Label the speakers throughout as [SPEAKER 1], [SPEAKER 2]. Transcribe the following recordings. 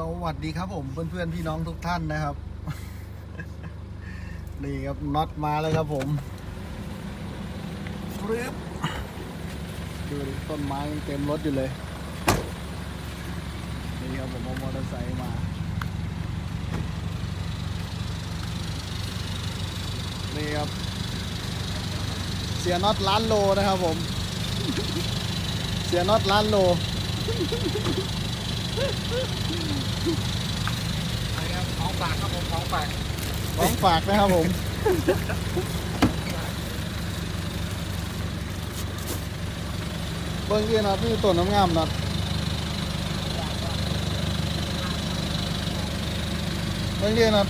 [SPEAKER 1] สวัสดีครับผมเพื่อนๆพี่น้องทุกท่านนะครับ นี่ครับน็อตมาแล้วครับผมรึบดูต้นไม้เต็มรถอยู่เลย นี่ครับผมเอามอเตอร์ไซค์มานี่ครับ เสียน็อตล้านโลนะครับผม เสียน็อตล้านโล
[SPEAKER 2] ของฝากครับผมของฝาก
[SPEAKER 1] ของฝากนะครับผม เบิ้งยี่นัดนี่ต้นน้ำงามนัดเบิ้งยี่นัด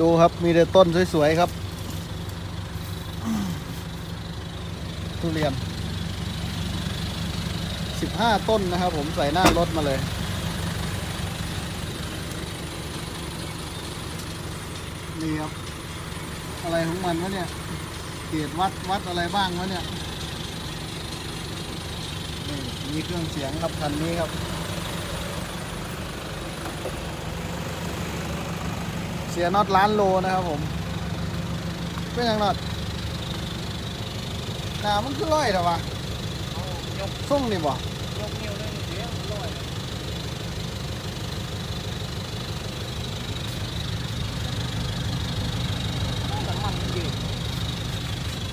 [SPEAKER 1] ดูครับมีแต่ต้นสวยๆครับ ทุเรียน 15 ต้นนะครับผมใส่หน้ารถมาเลยนี่ครับอะไรของมันวะเนี่ยเกียรวัดวัดอะไรบ้างวะเนี่ยนี่มีเครื่องเสียงครับคันนี้ครับ เสียน็อตล้านโลนะครับผมเป็นยังน็อต นามันคือร้อยเหรอวะ
[SPEAKER 2] เอายก
[SPEAKER 1] ส่งนี่บ่
[SPEAKER 2] ยกนิ้วเลยเดี๋ยวมันลอยน้ำมันมันยืด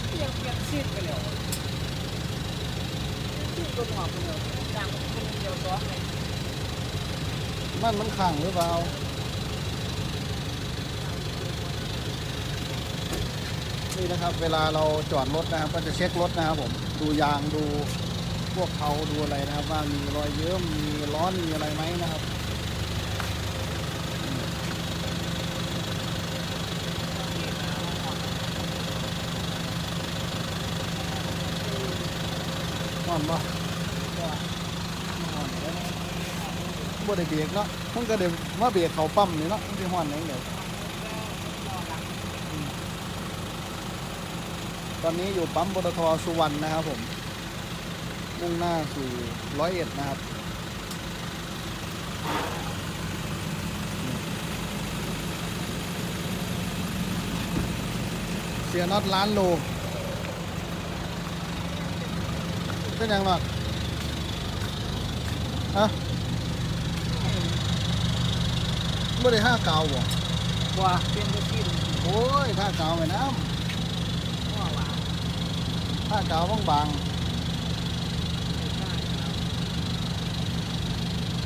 [SPEAKER 2] เปลี่ยนเปลี่ยนซีดไปแล้วซีดก็หงอกไปแล้วดังมันเดียวซ้อนเลย
[SPEAKER 1] มันมันขังหรือเปล่า นี่นะครับ เวลาเราจอดรถนะครับ ก็จะเช็ครถนะครับผมดูยางดูพวกเขาดูอะไรนะครับ ว่ามีรอยเยิ้มมีร้อนมีอะไรไหมนะครับห่อนบ่บ่ได้เบรกเนาะมันก็เดี๋ยวมาเบรกเขาปั๊มนี่เนาะมันสิห่อนไหนเดี๋ยว ตอนนี้อยู่ปั๊มปตทสุวรรณนะครับผมมุ่งหน้าสู่ร้อยเอ็ดนะครับเสียน็อตล้านโลเป็นยังหรอฮะไม่ได้ห้าเกาบ่
[SPEAKER 2] ว่าเปลี่ยนซีด
[SPEAKER 1] โอ้ยห้าเกาไปน้
[SPEAKER 2] ว่าว่าำ
[SPEAKER 1] ห้าเกาบางบางๆ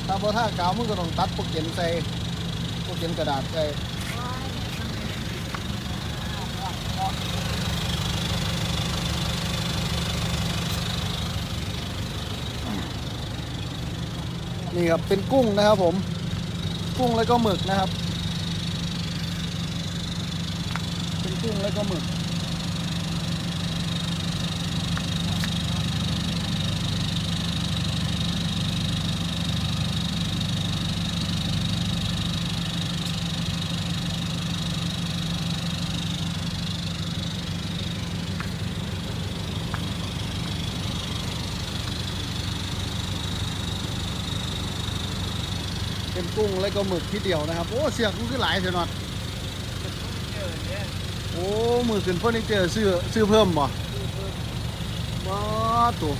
[SPEAKER 1] ถ้าบ่ท่าเกามึงก็ต้องตัดพวกเขียนใส่พวกเขียนกระดาษใส่นี่ครับเป็นกุ้งนะครับผม กุ้งแล้วก็หมึกนะครับ เป็นกุ้งแล้วก็หมึก เป็นกุ้งแล้วก็หมึกที่เดียวนะครับ โอ้เสียกมันคือหลายเสียหนอด
[SPEAKER 2] เจอเนี่ย
[SPEAKER 1] โอ้มือขึ้นเฟอร์นิเจอร์ซื้อซื้อเพิ่มบ่บ่ตัว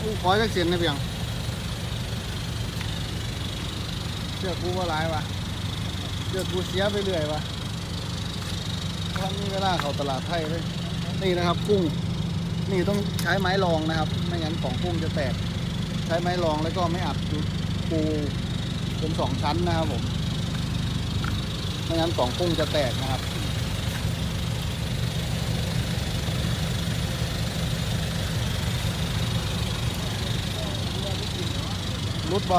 [SPEAKER 1] อู้ขอจักเสียนนะเพียงเสือกูว่าหลายวะเสือกูเสียไปเรื่อยวะท่านนี้เวลาเข้าตลาดไทยเลยนี่นะครับกุ้งนี่ต้องใช้ไม้รองนะครับ ไม่งั้นของกุ้งจะแตก ใช้ไม้รองแล้วก็ไม่อัดปู เป็นสองชั้นนะครับผมไม่งั้นของกุ้งจะแตกนะครับรุดบ่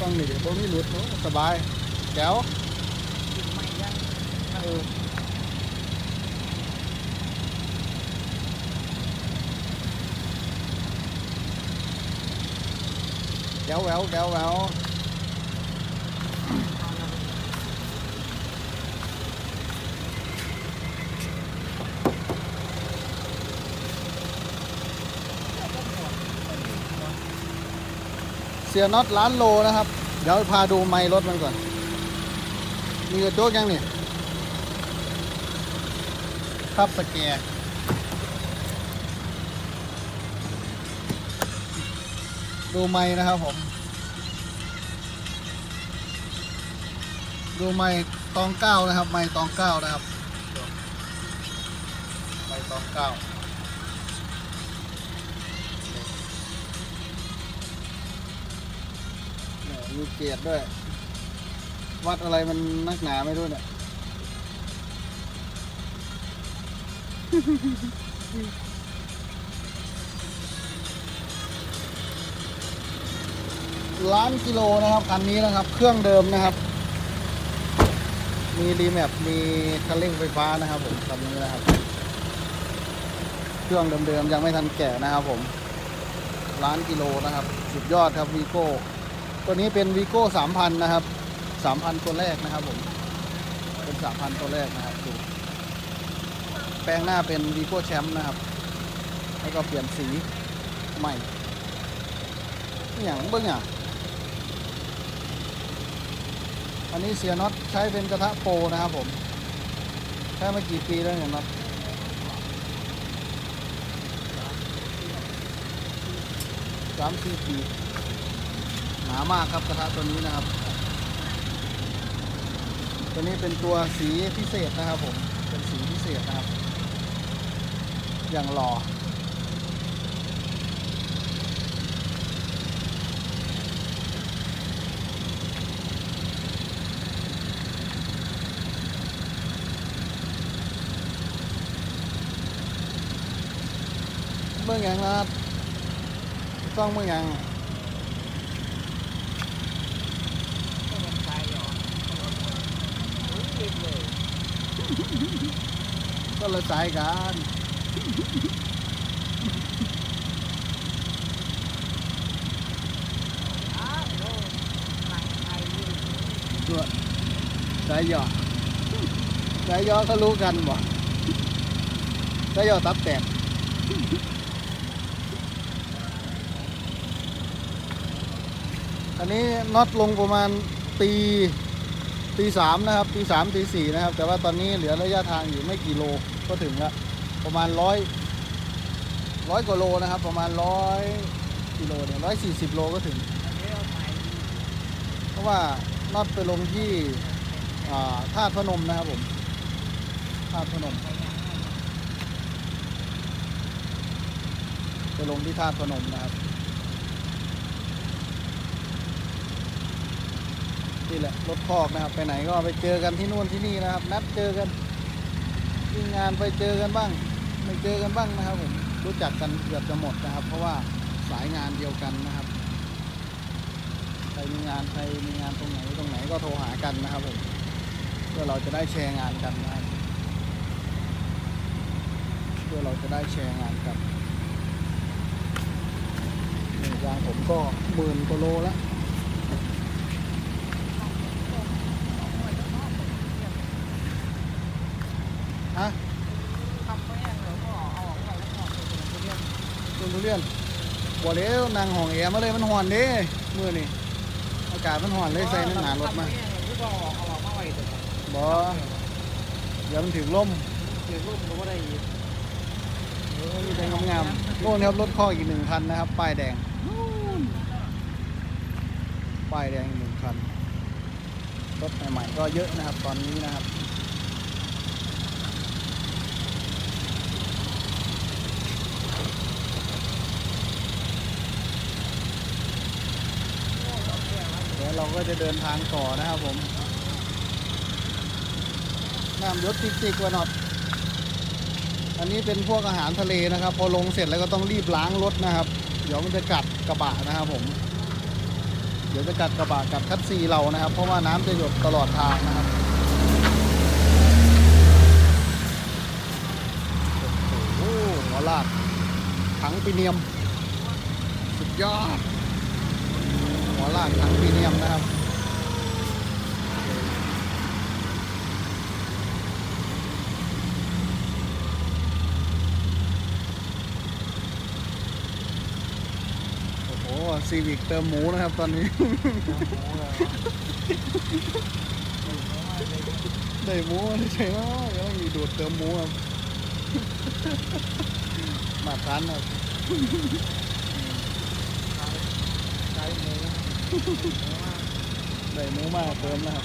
[SPEAKER 1] ต้องนี่เดี๋ยวบ่มีรุดสบายแก้วเออ ดี๋วแววเดี๋ยวแววเสียน็อตล้านโลนะครับ เดี๋ยวพาดูไม้รถมันก่อน มีกระจกยังนี่ครับสแกร์ ดูไมล์นะครับผม ดูไมล์ตองเก้านะครับ ไมล์ตองเก้านะครับไมล์ตองเก้าเนี่ยมีเกียรด้วย วัดอะไรมันนักหนาไม่รู้เนี่ย ล้านกิโลนะครับคันนี้นะครับ เครื่องเดิมนะครับ มีรีแมปมีคันเร่งไฟฟ้านะครับผมคันนี้นะครับ เครื่องเดิมๆยังไม่ทันแก่นะครับผมล้านกิโลนะครับ สุดยอดครับวีโก้ตัวนี้เป็นวีโก้สามพันนะครับสามพันตัวแรกนะครับผมเป็นสามพันตัวแรกนะครับดูแปลงหน้าเป็นวีโก้แชมป์นะครับ แล้วก็เปลี่ยนสีใหม่อหย่างเบิ้งอย่าง อันนี้เสียน็อตใช้เป็นกระทะโปรนะครับผมใช้มากี่ปีแล้วเนี่ยน็อตสามสี่ปีหนามากครับกระทะตัวนี้นะครับ ตัวนี้เป็นตัวสีพิเศษนะครับผมเป็นสีพิเศษนะครับ อย่างหล่อ มื่อยังนะต้องเมื่อยัง
[SPEAKER 2] ก็มันตายหรอโอ้ยเจ็บเลย
[SPEAKER 1] ก็เลยสายกัน
[SPEAKER 2] อ้าวโอ้หนังไทยนี่
[SPEAKER 1] ตัวสายหยอสายหยอก็รู้กันบ่สายหยอตับแตก อันนี้น็อตลงประมาณตีตีสามนะครับตีสามตีสี่นะครับ แต่ว่าตอนนี้เหลือระยะทางอยู่ไม่กี่โลก็ถึงล้วประมาณร้อยร้อยกว่าโลนะครับ ประมาณร้อยกิโลเนี่ยร้อยสี่สิบโลก็ถึง เพราะว่าน็อตไปลงที่อ่าธาตุพนมนะครับผมธาตุพนม
[SPEAKER 2] ไปยังไง
[SPEAKER 1] ไปลงที่ธาตุพนมนะครับ นี่แหละรถคอกนะครับไปไหนก็ไปเจอกันที่นู่นที่นี่นะครับ นัดเจอกันที่งานไปเจอกันบ้างไม่เจอกันบ้างนะครับผมรู้จักกันเกือบจะหมดนะครับ เพราะว่าสายงานเดียวกันนะครับใครมีงานใครมีงานตรงไหนตรงไหนก็โทรหากันนะครับผมเพื่อเราจะได้แชร์งานกันนะครับเพื่อเราจะได้แชร์งานกันนี่ยางผมก็หมื่นกว่าโลแล้ว ฮะ
[SPEAKER 2] ทำไม่ยังเราก็เอาออกมาแล้วก็เอาไปเรียน
[SPEAKER 1] ต้นทุเรียนบ่เลี้ยวนางห้องแอร์มาเลยมันห่อนเด้มื่อนี่อากาศมันห่อนเลยใส่ในหนารถมา
[SPEAKER 2] ที่ก็เอาออกมาไว้ตัว
[SPEAKER 1] บ่เดี๋ยวมันถึงลม
[SPEAKER 2] เกี่ยวรูปก็ได้
[SPEAKER 1] เออมีแต่งามๆโน่นครับรถข้อกอีกหนึ่งคันนะครับ ป้ายแดงนู่นป้ายแดงอีกหนึ่งคันรถใหม่ๆก็เยอะนะครับตอนนี้นะครับ เดี๋ยวเรา ก็จะเดินทางต่อนะครับผมน้ำยศติกๆกว่าหนอยอันนี้เป็นพวกอาหารทะเลนะครับ พอลงเสร็จแล้วก็ต้องรีบล้างรถนะครับ เดี๋ยวมันจะกัดกระบะนะครับผม เดี๋ยวจะกัดกระบะกัดคัดซีเรานะครับ เพราะว่าน้ำจะหยดตลอดทางนะครับโอ้โหหัวลากถังปีเนียม สุดยอด หัวลากถังปีเนียมนะครับโอ้โหซีวิกเติมหมูนะครับตอนนี้ ได้หมูไม่ใช่เนาะกำลังมีดูดเติมหมูครับมาทานครับ
[SPEAKER 2] ใช้ หมู
[SPEAKER 1] ได้หมูมากเติมนะครับ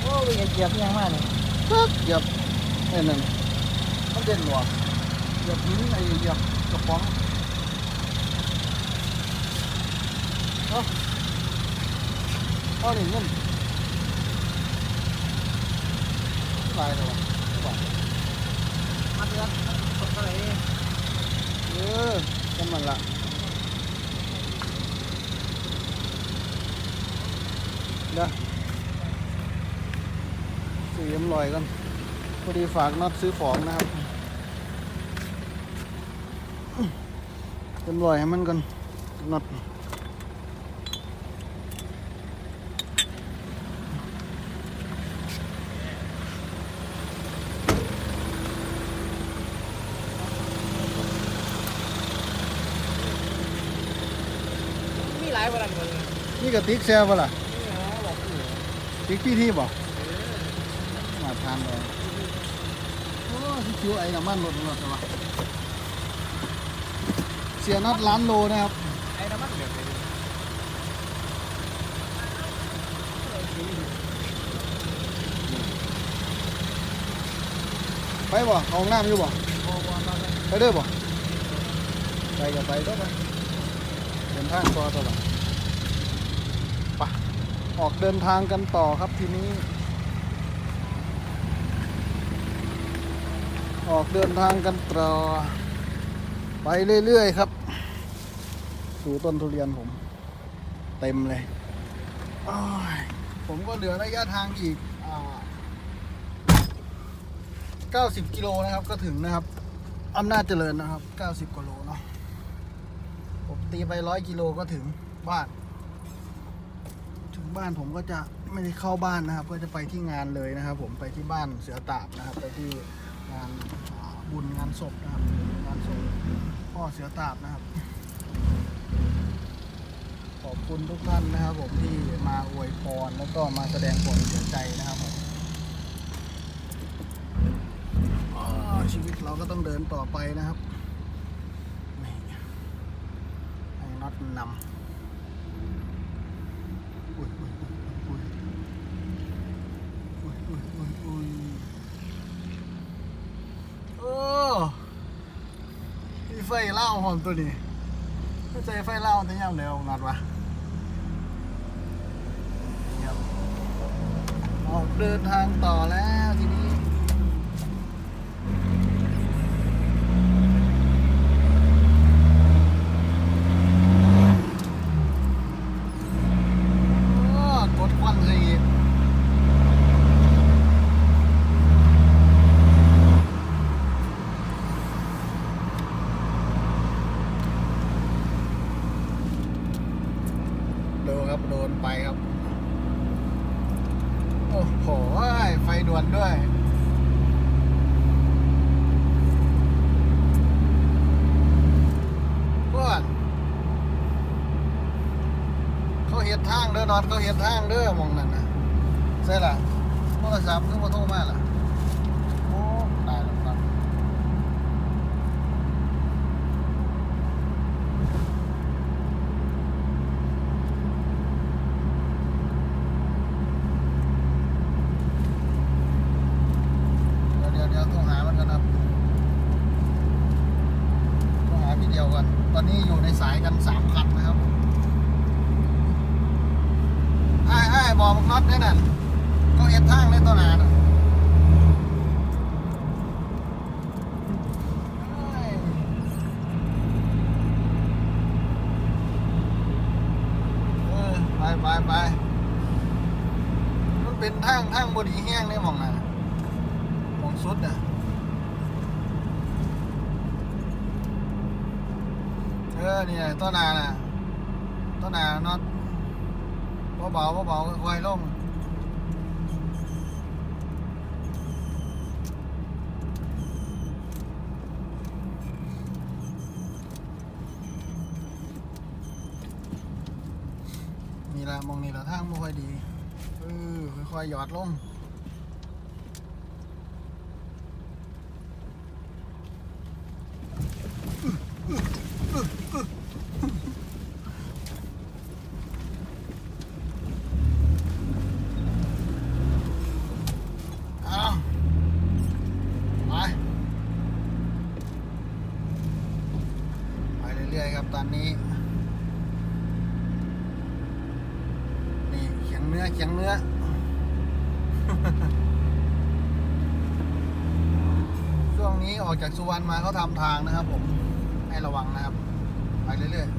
[SPEAKER 2] โอ้ยเหยียบยังมากเลย
[SPEAKER 1] ปึ๊กเหยียบไอ้นั่นมันเด่นหรอเหยียบหินไอ้เหยียบกระป๋องเอ้าพ่อนี่เงิน ตายแล้ววะว่า
[SPEAKER 2] มาเดือนสดอะไร
[SPEAKER 1] เออกันมันละเดี๋ยวสีเอ็มลอยกันพอดีฝากน็อตซื้อของนะครับเอ็มลอยให้มันกันน็อต
[SPEAKER 2] มีหลายวันเลย
[SPEAKER 1] นี่กระติกแซ่บปล่ะ
[SPEAKER 2] นี่นะ
[SPEAKER 1] ติ๊กพี่ที่บอกมาทานเลยโอ้ที่คิวไอ้น้ำมันรถรถวะเสียน็อตล้านโลนะครับ
[SPEAKER 2] ไอ้น้ำมันเดือดเลย
[SPEAKER 1] ไปบ่เอาห้องน้ำอยู่บ่ไปเด้อบ่ไปก็ไปก็ไปเดินทางต่อตลอไป ออกเดินทางกันต่อครับทีนี้ ออกเดินทางกันต่อ ไปเรื่อยๆครับ ดูต้นทุเรียนผม เต็มเลย ผมก็เหลือระยะทางอีกอ่า90 กิโลนะครับก็ถึงนะครับอำนาจเจริญนะครับ 90กิโลเนาะผมตีไปร้อยกิโลก็ถึงบ้าน บ้านผมก็จะไม่ได้เข้าบ้านนะครับ ก็จะไปที่งานเลยนะครับ ผมไปที่บ้านเสือตาบนะครับ ไปที่งานบุญงานศพนะครับงานศพพ่อเสือตาบนะครับ ขอบคุณทุกท่านนะครับ ผมที่มาอวยพรแล้วก็มาแสดงความเสียใจนะครับผมชีวิตเราก็ต้องเดินต่อไปนะครับให้น็อตนำอุ้ยอุ้ยอุ้ยอุ้ยอุ้ยอุ้ยอุ้ยโอ้มีไฟเล่าหอมตัวนี้ไม่ใจไฟเล่าแต่ยังเดียวนัดวะออกเดินทางต่อแล้วทีนี้ โอ้กดควันเลยอีกดูครับ โดนไปครับ โอ้โห ไฟด่วนด้วย เพื่อนเขาเห็ดทางเด้อ นอนเขาเห็นทางเด้อมองนั่นนะใช่ล่ะโทรศัพท์คือมาโทรมาล่ะ โอ้ตายแล้วครับเดี๋ยวเดี๋ยวเดี๋ยวโทรหามันกันครับโทรหาพี่เดียวกัน ตอนนี้อยู่ในสายกันสามคันนะครับผมไอ้ไอ้บอกมันน็อตเนี่ยนั่นเขาเห็นทางเลยตัวหนาน่ะเอ้ยเออ ไปไปมันเป็นทางทางบดีแห้งได้มองนะมองสุดอะเออเนี่ยต้นนาน่ะต้นนาเน็อเบาๆเบาๆค่อยๆลง นี่ ละมองนี่ละทางไม่ค่อยดีเออค่อยๆหยอดลง เอาไป ไปเรื่อยๆครับตอนนี้ นี่เขียงเนื้ อเขียงเนื้อ ช่วงนี้ออกจากสุวรรณมาเขาทำทางนะครับผม ให้ระวังนะครับ ไปเรื่อยๆ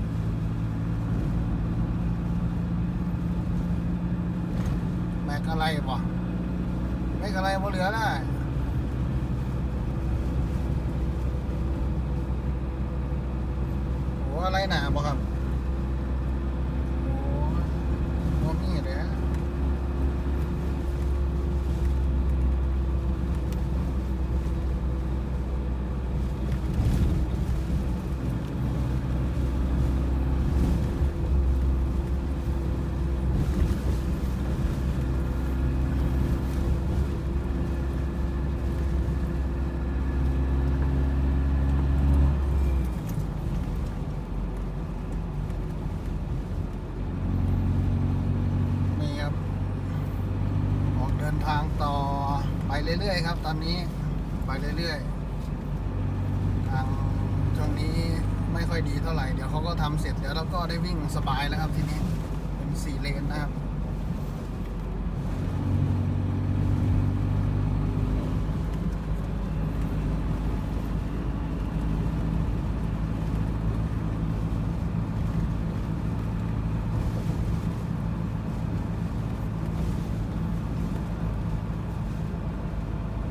[SPEAKER 1] แม็กอะไรบ่แม็กอะไรบ่เหลือได้โอ้อะไรหนาบ่ครับ โอ้โหมีเลยฮะนี่ครับ ออกเดินทางต่อไปเรื่อยๆครับ ตอนนี้ไปเรื่อยๆทางช่วงนี้ไม่ค่อยดีเท่าไหร่ เดี๋ยวเขาก็ทำเสร็จเดี๋ยวเราก็ได้วิ่งสบายแล้วครับทีนี้เป็นสี่เลนนะครับ